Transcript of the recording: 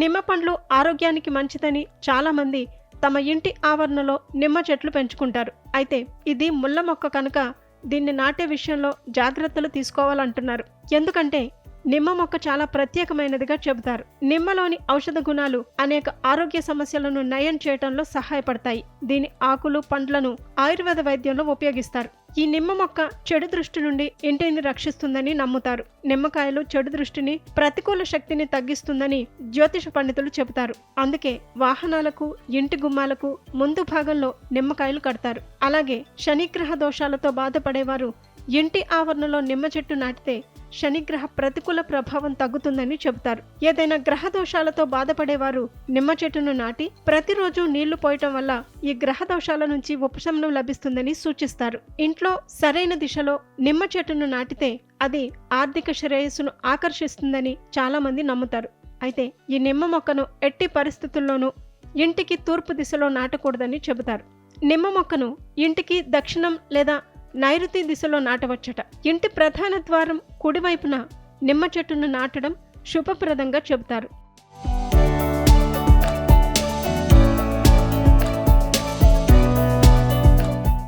నిమ్మ పండ్లు ఆరోగ్యానికి మంచిదని చాలామంది తమ ఇంటి ఆవరణలో నిమ్మ చెట్లు పెంచుకుంటారు. అయితే ఇది ముళ్ళ మొక్క కనుక దీన్ని నాటే విషయంలో జాగ్రత్తలు తీసుకోవాలంటున్నారు. ఎందుకంటే నిమ్మ మొక్క చాలా ప్రత్యేకమైనదిగా చెబుతారు. నిమ్మలోని ఔషధ గుణాలు అనేక ఆరోగ్య సమస్యలను నయం చేయడంలో సహాయపడతాయి. దీని ఆకులు పండ్లను ఆయుర్వేద వైద్యంలో ఉపయోగిస్తారు. ఈ నిమ్మ మొక్క చెడు దృష్టి నుండి ఇంటిని రక్షిస్తుందని నమ్ముతారు. నిమ్మకాయలు చెడు దృష్టిని ప్రతికూల శక్తిని తగ్గిస్తుందని జ్యోతిష పండితులు చెబుతారు. అందుకే వాహనాలకు ఇంటి గుమ్మాలకు ముందు భాగంలో నిమ్మకాయలు కడతారు. అలాగే శనిగ్రహ దోషాలతో బాధపడేవారు ఇంటి ఆవరణలో నిమ్మ చెట్టు నాటితే శనిగ్రహ ప్రతికూల ప్రభావం తగ్గుతుందని చెబుతారు. ఏదైనా గ్రహ దోషాలతో బాధపడేవారు నిమ్మ చెట్టును నాటి ప్రతిరోజు నీళ్ళు పోయటం వల్ల ఈ గ్రహ దోషాల నుంచి ఉపశమనం లభిస్తుందని సూచిస్తారు. ఇంట్లో సరైన దిశలో నిమ్మ చెట్టును నాటితే అది ఆర్థిక శ్రేయస్సును ఆకర్షిస్తుందని చాలా మంది నమ్ముతారు. అయితే ఈ నిమ్మ మొక్కను ఎట్టి పరిస్థితుల్లోనూ ఇంటికి తూర్పు దిశలో నాటకూడదని చెబుతారు. నిమ్మ మొక్కను ఇంటికి దక్షిణం లేదా నైరుతి దిశలో నాటవచ్చట. ఇంటి ప్రధాన ద్వారం కుడివైపున నిమ్మ చెట్టును నాటడం శుభప్రదంగా చెబుతారు.